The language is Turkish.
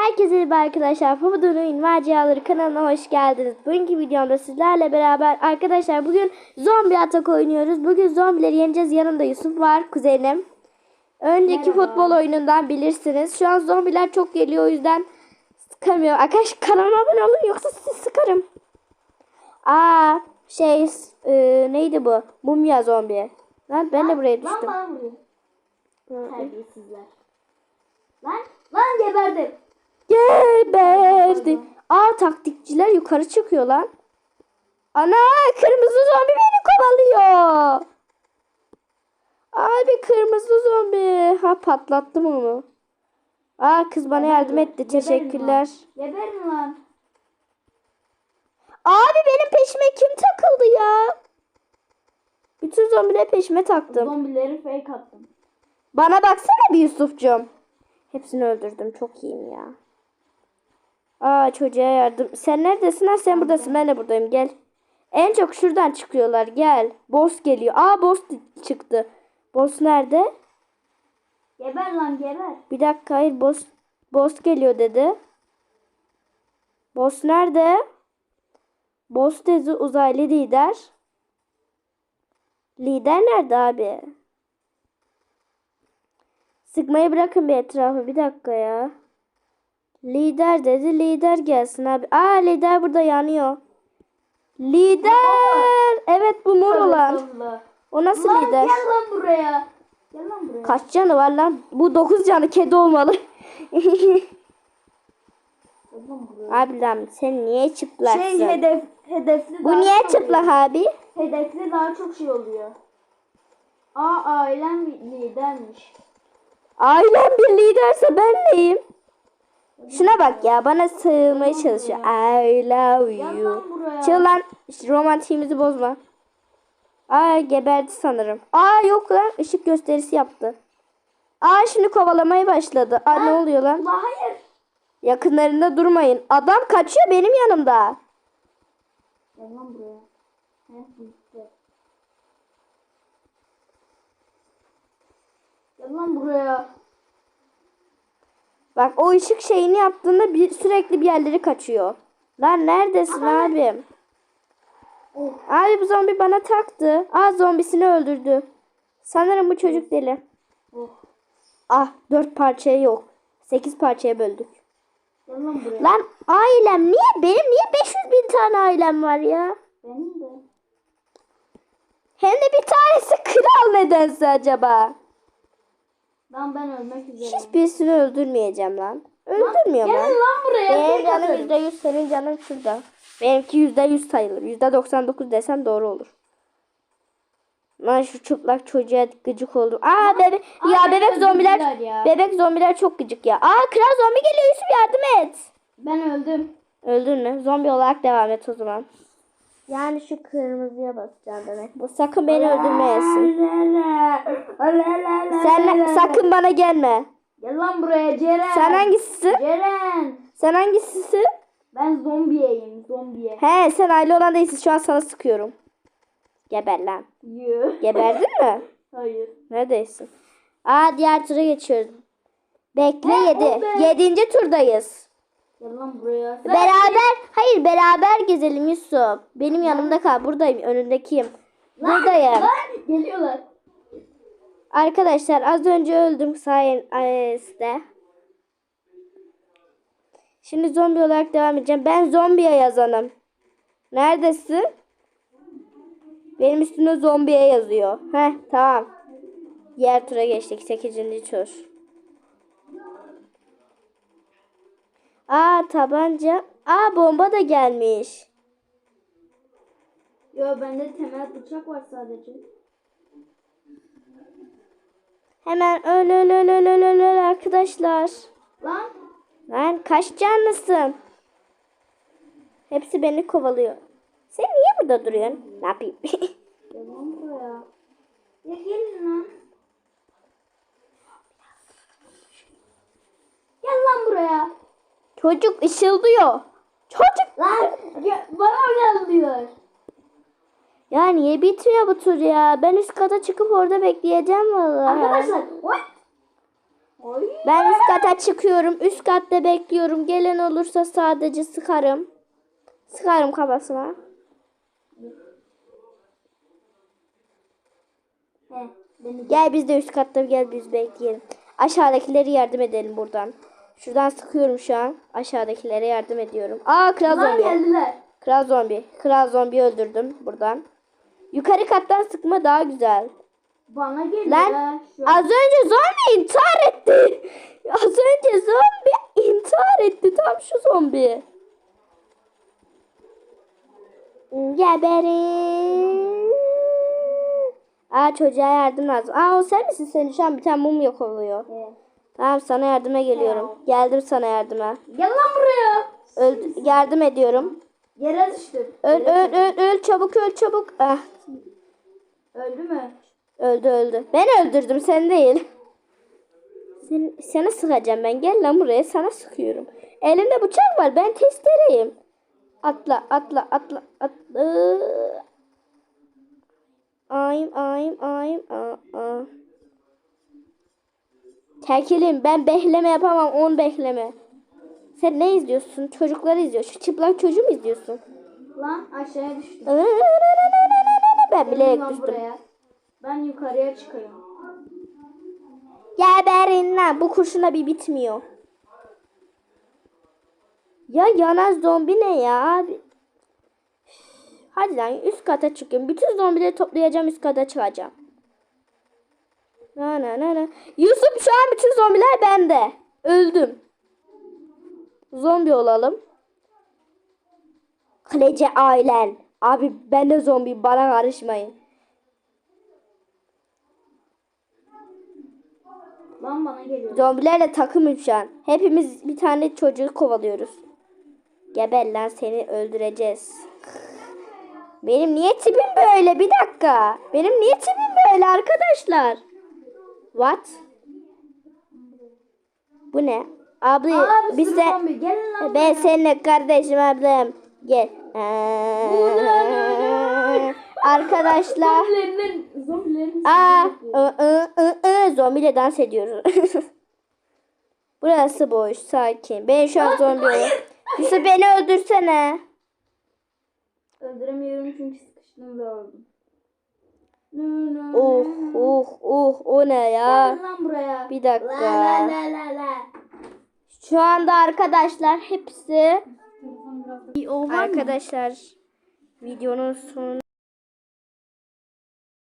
Herkese merhaba arkadaşlar. Pamudun Oyun Maceraları kanalına hoş geldiniz. Bugünkü videomda sizlerle beraber arkadaşlar bugün zombi atak oynuyoruz. Bugün zombileri yeneceğiz. Yanımda Yusuf var, kuzenim. Önceki Merhaba. futbol oyunundan bilirsiniz. Şu an zombiler çok geliyor o yüzden sıkamıyorum. Arkadaşlar kanalıma abone olun yoksa sizi sıkarım. Aa şey e, neydi bu? Mumya zombi. Lan ben de buraya Lan düştüm. bana vuruyor. Terbiyesizler. Lan lan geberdim. Geberdi. Aa taktikçiler yukarı çıkıyor lan. Ana kırmızı zombi beni kovalıyor. Abi kırmızı zombi. Ha patlattım onu. Aa kız bana yardım etti. Teşekkürler. Geberin lan. Abi benim peşime kim takıldı ya? Bütün zombileri peşime taktım. Zombileri fake attım. Bana baksana bir Yusuf'cum. Hepsini öldürdüm. Çok iyiyim ya. Aa çocuğa yardım. Sen neredesin? Ha sen buradasın. Ben de buradayım. Gel. En çok şuradan çıkıyorlar. Gel. Boss geliyor. Aa boss çıktı. Boss nerede? Geber lan geber. Bir dakika hayır boss boss geliyor dedi. Boss nerede? Boss dedi uzaylı lider. Lider nerede abi? Sıkmayı bırakın bir etrafı bir dakika ya. Lider dedi lider gelsin abi. Aa lider burada yanıyor. Lider. Evet bu mor olan. O nasıl Lan lider? gel lan buraya. Gel lan buraya. Kaç canı var lan? Bu 9 canı kedi olmalı. Abi lan sen niye çıplaksın? Şey hedef hedefli Bu niye çıplak oluyor. abi? Hedefli daha çok şey oluyor. Aa ailem lidermiş. Ailem bir liderse ben neyim? Şuna bak ya bana sığmaya çalışıyor. I love you. Çık lan romantiğimizi bozma. Aa geberdi sanırım. Aa yok lan ışık gösterisi yaptı. Aa şimdi kovalamaya başladı. Aa ne oluyor lan? Ulan hayır. Yakınlarında durmayın. Adam kaçıyor benim yanımda. Gel lan buraya. Gel lan buraya. Bak o ışık şeyini yaptığında bir, sürekli bir yerleri kaçıyor. Lan neredesin Aha. abim? Oh. Abi bu zombi bana taktı. Aa zombisini öldürdü. Sanırım bu çocuk deli. Oh. Ah dört parçaya yok. Sekiz parçaya böldük. Lan. Lan ailem niye? Benim niye 500 bin tane ailem var ya? Benim de. Hem de bir tanesi kral nedense acaba. Lan ben ölmek üzereyim. Hiçbirisini öldürmeyeceğim lan. Öldürmüyorum Gel lan. lan buraya. Benim canım yüzde yüz, senin canın şurada. Benimki yüzde yüz sayılır. Yüzde doksan dokuz desem doğru olur. Lan şu çıplak çocuğa gıcık oldum. Aa bebek aa, ya bebek zombiler ya. bebek zombiler çok gıcık ya. Aa kral zombi geliyor Yusuf yardım et. Ben öldüm. Öldün mü? Zombi olarak devam et o zaman. Yani şu kırmızıya basacağım demek. Bu sakın beni öldürmeyesin. Sen sakın bana gelme. Gel lan buraya Ceren. Sen hangisisin? Ceren. Sen hangisisin? Ben zombiyeyim zombiye. He sen aile olan değilsin. Şu an sana sıkıyorum. Geber lan. Yuh. Geberdin mi? Hayır. Neredesin? Aa diğer tura geçiyoruz. Bekle yedi. Yedinci turdayız. Gel lan buraya. Sen- Beraber hayır beraber gezelim Yusuf. Benim yanımda kal. Buradayım. Önündekiyim. Buradayım. Lan geliyorlar. Arkadaşlar az önce öldüm sayesinde. Şimdi zombi olarak devam edeceğim. Ben zombiye yazanım. Neredesin? Benim üstümde zombiye yazıyor. Heh tamam. Diğer tura geçtik. 8. tur. Aa tabanca. Aa bomba da gelmiş. Yo bende temel bıçak var sadece. Hemen öl öl öl öl öl öl öl arkadaşlar. Lan. Lan kaç canlısın? Hepsi beni kovalıyor. Sen niye burada duruyorsun? Ne yapayım? Lan buraya. Ya gelin lan. Gel lan buraya. Çocuk ışıldıyor. Çocuk. Lan bana gel diyor. Ya niye bitmiyor bu tur ya? Ben üst kata çıkıp orada bekleyeceğim vallahi. Arkadaşlar. What? Ben üst kata çıkıyorum. Üst katta bekliyorum. Gelen olursa sadece sıkarım. Sıkarım kafasına. He, Gel biz de üst katta gel biz bekleyelim. Aşağıdakileri yardım edelim buradan. Şuradan sıkıyorum şu an. Aşağıdakilere yardım ediyorum. Aa kral Lan zombi. geldiler. Kral zombi. Kral zombi öldürdüm buradan. Yukarı kattan sıkma daha güzel. Bana geliyor. Lan az önce zombi intihar etti. Az önce zombi intihar etti. Tam şu zombi. Geberin. Aa çocuğa yardım lazım. Aa o sen misin? Senin şu an bir tane mum yok oluyor. He. Tamam sana yardıma geliyorum. Geldim sana yardıma. Gel lan buraya. Öl yardım ediyorum. Yere düştüm. Öl öl öl öl çabuk öl çabuk. Ah Öldü mü? öldü öldü. Ben öldürdüm sen değil. Sen, sana sıkacağım ben. Gel lan buraya sana sıkıyorum. Elinde bıçak var. Ben testereyim. Atla atla atla atla. Ayım ayım ayım. Aa, aa. Tekilim ben behleme yapamam. On behleme. Sen ne izliyorsun? Çocukları izliyor. Şu çıplak çocuğu mu izliyorsun? Lan aşağıya düştüm. Ben bilerek düştüm. buraya. Ben yukarıya çıkayım. Geberin lan. Bu kurşuna bir bitmiyor. Ya yanan zombi ne ya abi? Hadi lan üst kata çıkıyorum. Bütün zombileri toplayacağım üst kata çıkacağım. Na na na na. Yusuf şu an bütün zombiler bende. Öldüm. Zombi olalım. Kaleci ailen. Abi ben de zombi bana karışmayın. Lan bana geliyor. Zombilerle takımım şu an. Hepimiz bir tane çocuğu kovalıyoruz. Geber lan seni öldüreceğiz. Benim niye tipim böyle? Bir dakika. Benim niye tipim böyle arkadaşlar? What? Bu ne? Abla Aa bir biz de ben seninle kardeşim ablam. Gel. Ee, arkadaşlar. Aa, ı, ı, ı, ı, zombiyle dans ediyoruz. Burası boş, sakin. Ben şu an zombi. Yusuf beni öldürsene. Öldüremiyorum çünkü sıkıştım ve öldüm. Uh, nı. uh, uh, o ne ya? Gelin lan buraya. Bir dakika. La la la la la. Şu anda arkadaşlar hepsi arkadaşlar videonun sonuna